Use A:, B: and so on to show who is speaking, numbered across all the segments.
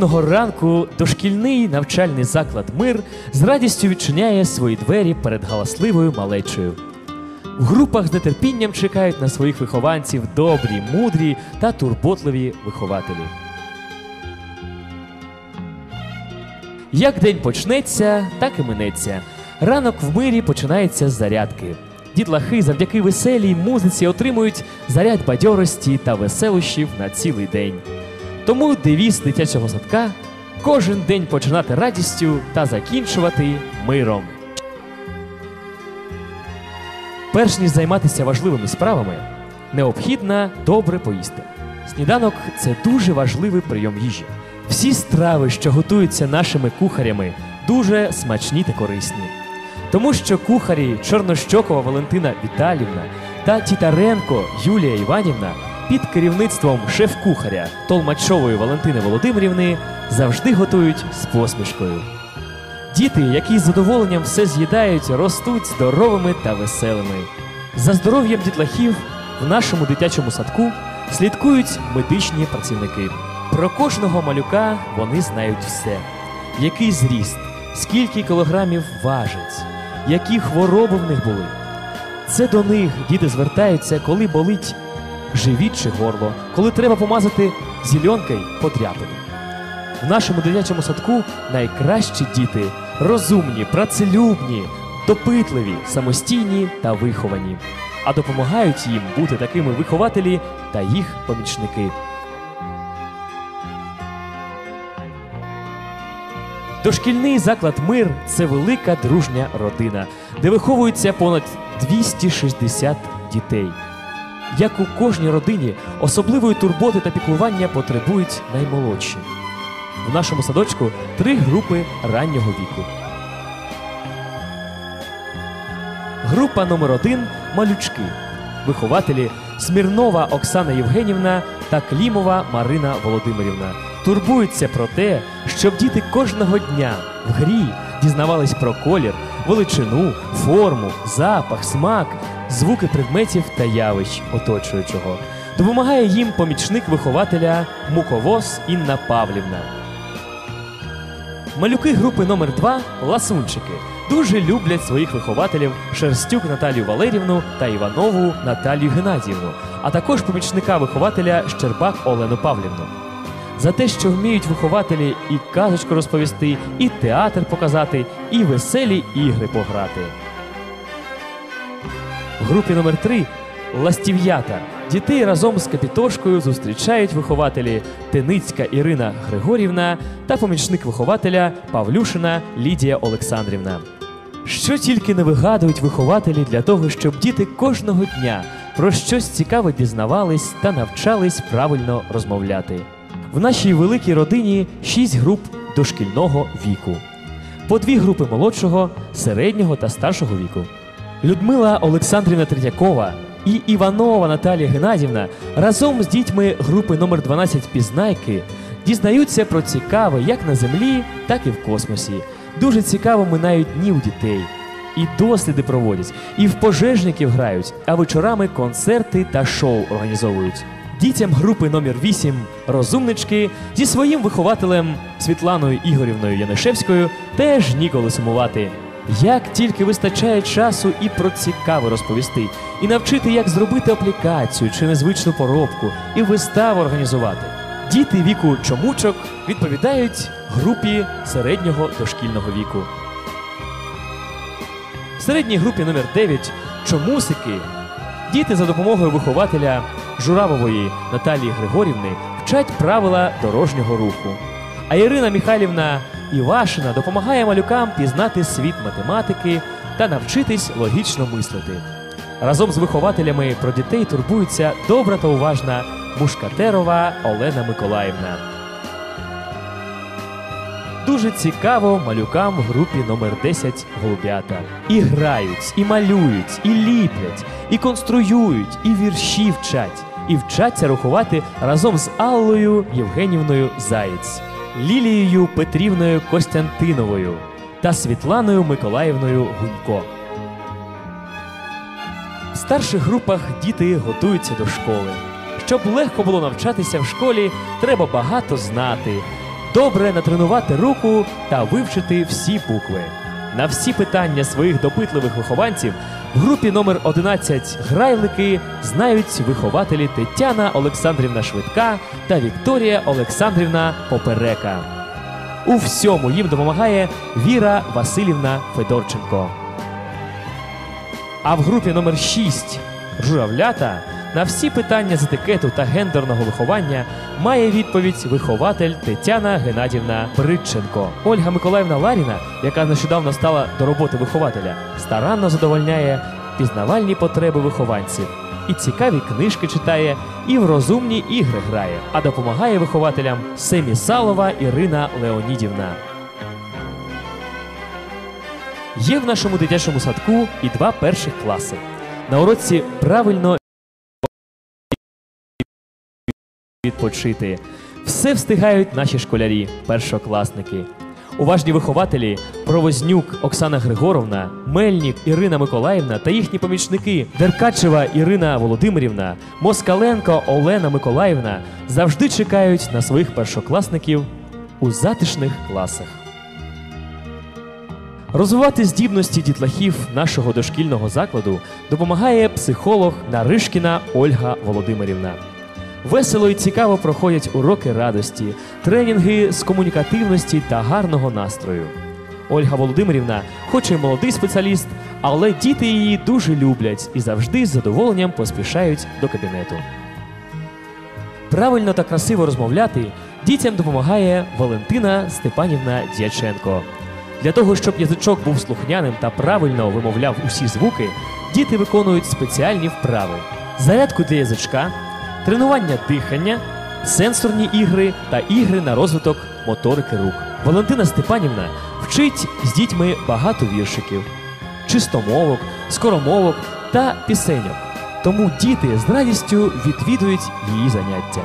A: Кожного ранку дошкільний навчальний заклад Мир з радістю відчиняє свої двері перед галасливою малечею. В групах з нетерпінням чекають на своїх вихованців добрі, мудрі та турботливі вихователі. Як день почнеться, так і минеться. Ранок в мирі починається з зарядки. Дітлахи завдяки веселій музиці отримують заряд бадьорості та веселощів на цілий день. Тому девіз дитячого садка кожен день починати радістю та закінчувати миром. Перш ніж займатися важливими справами, необхідно добре поїсти. Сніданок це дуже важливий прийом їжі. Всі страви, що готуються нашими кухарями, дуже смачні та корисні. Тому що кухарі Чорнощокова Валентина Віталівна та Тітаренко Юлія Іванівна під керівництвом шеф-кухаря Толмачової Валентини Володимирівни завжди готують з посмішкою. Діти, які з задоволенням все з'їдають, ростуть здоровими та веселими. За здоров'ям дітлахів в нашому дитячому садку слідкують медичні працівники. Про кожного малюка вони знають все: який зріст, скільки кілограмів важить, які хвороби в них були. Це до них діти звертаються, коли болить живіт чи горло, коли треба помазати зільонкою подряпину. В нашому дитячому садку найкращі діти розумні, працелюбні, допитливі, самостійні та виховані. А допомагають їм бути такими вихователі та їх помічники. Дошкільний заклад Мир це велика дружня родина, де виховується понад 260 дітей. Як у кожній родині, особливої турботи та піклування потребують наймолодші. В нашому садочку три групи раннього віку. Група номер один малючки. Вихователі Смірнова Оксана Євгенівна та Клімова Марина Володимирівна турбуються про те, щоб діти кожного дня в грі дізнавались про колір, величину, форму, запах, смак, звуки предметів та явищ оточуючого. Допомагає їм помічник вихователя Муковоз Інна Павлівна. Малюки групи номер 2 ласунчики дуже люблять своїх вихователів Шерстюк Наталію Валерівну та Іванову Наталію Геннадіївну, а також помічника вихователя Щербак Олену Павлівну. За те, що вміють вихователі і казочку розповісти, і театр показати, і веселі ігри пограти. Групі номер 3 Ластів'ята. Дітей разом з Капітошкою зустрічають вихователі Теницька Ірина Григорівна та помічник вихователя Павлюшина Лідія Олександрівна. Що тільки не вигадують вихователі для того, щоб діти кожного дня про щось цікаве дізнавались та навчались правильно розмовляти. В нашій великій родині шість груп дошкільного віку, по дві групи молодшого, середнього та старшого віку. Людмила Олександрівна Третьякова і Іванова Наталія Геннадівна разом з дітьми групи номер 12 Пізнайки дізнаються про цікаве як на землі, так і в космосі. Дуже цікаво минають дні у дітей. І досліди проводять, і в пожежників грають, а вечорами концерти та шоу організовують. Дітям групи номер 8 розумнички зі своїм вихователем Світланою Ігорівною Янишевською теж ніколи сумувати. Як тільки вистачає часу і про цікаве розповісти, і навчити, як зробити аплікацію чи незвичну поробку, і виставу організувати. Діти віку чомучок відповідають групі середнього дошкільного віку. В середній групі номер 9 чомусики діти за допомогою вихователя Журавової Наталії Григорівни вчать правила дорожнього руху. А Ірина Михайлівна Івашина допомагає малюкам пізнати світ математики та навчитись логічно мислити. Разом з вихователями про дітей турбується добра та уважна Мушкатерова Олена Миколаївна. Дуже цікаво малюкам в групі номер 10 голубята. І грають, і малюють, і ліплять, і конструюють, і вірші вчать, і вчаться рахувати разом з Аллою Євгенівною Заєць, Лілією Петрівною Костянтиновою та Світланою Миколаївною Гунько. В старших групах діти готуються до школи. Щоб легко було навчатися в школі, треба багато знати. добре натренувати руку та вивчити всі букви. На всі питання своїх допитливих вихованців в групі номер 11 грайлики знають вихователі Тетяна Олександрівна Швидка та Вікторія Олександрівна Поперека. У всьому їм допомагає Віра Васильівна Федорченко. А в групі номер 6 журавлята на всі питання з етикету та гендерного виховання має відповідь вихователь Тетяна Геннадівна Бридченко. Ольга Миколаївна Ларіна, яка нещодавно стала до роботи вихователя, старанно задовольняє пізнавальні потреби вихованців. І цікаві книжки читає, і в розумні ігри грає, а допомагає вихователям Семісалова Ірина Леонідівна. Є в нашому дитячому садку і два перших класи. На уроці правильно відпочити. Все встигають наші школярі, першокласники. Уважні вихователі Провознюк Оксана Григоровна, Мельнік Ірина Миколаївна та їхні помічники Деркачева Ірина Володимирівна, Москаленко Олена Миколаївна завжди чекають на своїх першокласників у затишних класах. Розвивати здібності дітлахів нашого дошкільного закладу допомагає психолог Наришкіна Ольга Володимирівна. Весело і цікаво проходять уроки радості, тренінги з комунікативності та гарного настрою. Ольга Володимирівна, хоч і молодий спеціаліст, але діти її дуже люблять і завжди з задоволенням поспішають до кабінету. Правильно та красиво розмовляти дітям допомагає Валентина Степанівна Дяченко. Для того, щоб язичок був слухняним та правильно вимовляв усі звуки, діти виконують спеціальні вправи: зарядку для язичка, тренування дихання, сенсорні ігри та ігри на розвиток моторики рук. Валентина Степанівна вчить з дітьми багато віршиків, чистомовок, скоромовок та пісеньок. Тому діти з радістю відвідують її заняття.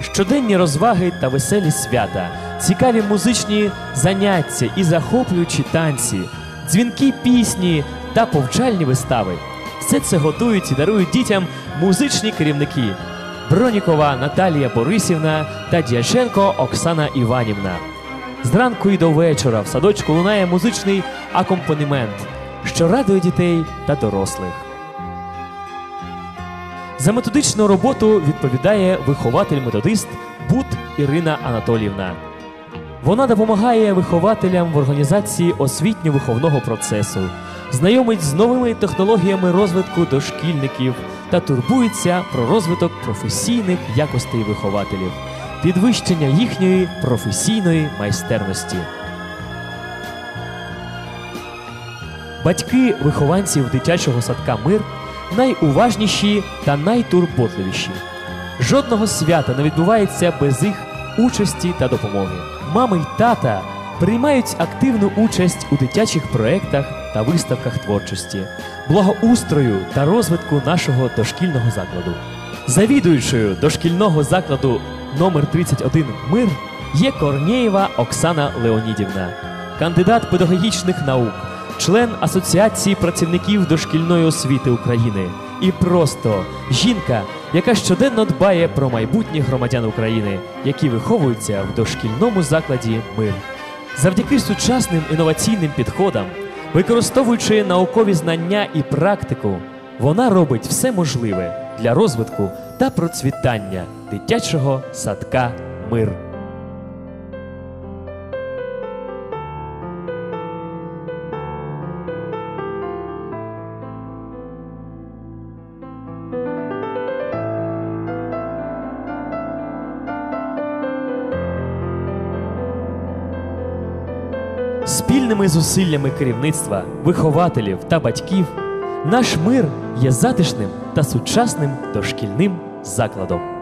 A: Щоденні розваги та веселі свята, цікаві музичні заняття і захоплюючі танці, дзвінки пісні та повчальні вистави. Все це готують і дарують дітям музичні керівники Бронікова Наталія Борисівна та Дяченко Оксана Іванівна. Зранку і до вечора в садочку лунає музичний акомпанемент, що радує дітей та дорослих. За методичну роботу відповідає вихователь-методист Бут Ірина Анатоліївна. Вона допомагає вихователям в організації освітньо-виховного процесу, знайомить з новими технологіями розвитку дошкільників та турбується про розвиток професійних якостей вихователів, підвищення їхньої професійної майстерності. Батьки вихованців дитячого садка Мир найуважніші та найтурботливіші. Жодного свята не відбувається без їх участі та допомоги. Мами й тата приймають активну участь у дитячих проєктах та виставках творчості, благоустрою та розвитку нашого дошкільного закладу. Завідуючою дошкільного закладу номер 31 Мир є Корнєєва Оксана Леонідівна, кандидат педагогічних наук, член Асоціації працівників дошкільної освіти України і просто жінка, яка щоденно дбає про майбутніх громадян України, які виховуються в дошкільному закладі Мир. Завдяки сучасним інноваційним підходам, використовуючи наукові знання і практику, вона робить все можливе для розвитку та процвітання дитячого садка Мир. Спільними зусиллями керівництва, вихователів та батьків наш мир є затишним та сучасним дошкільним закладом.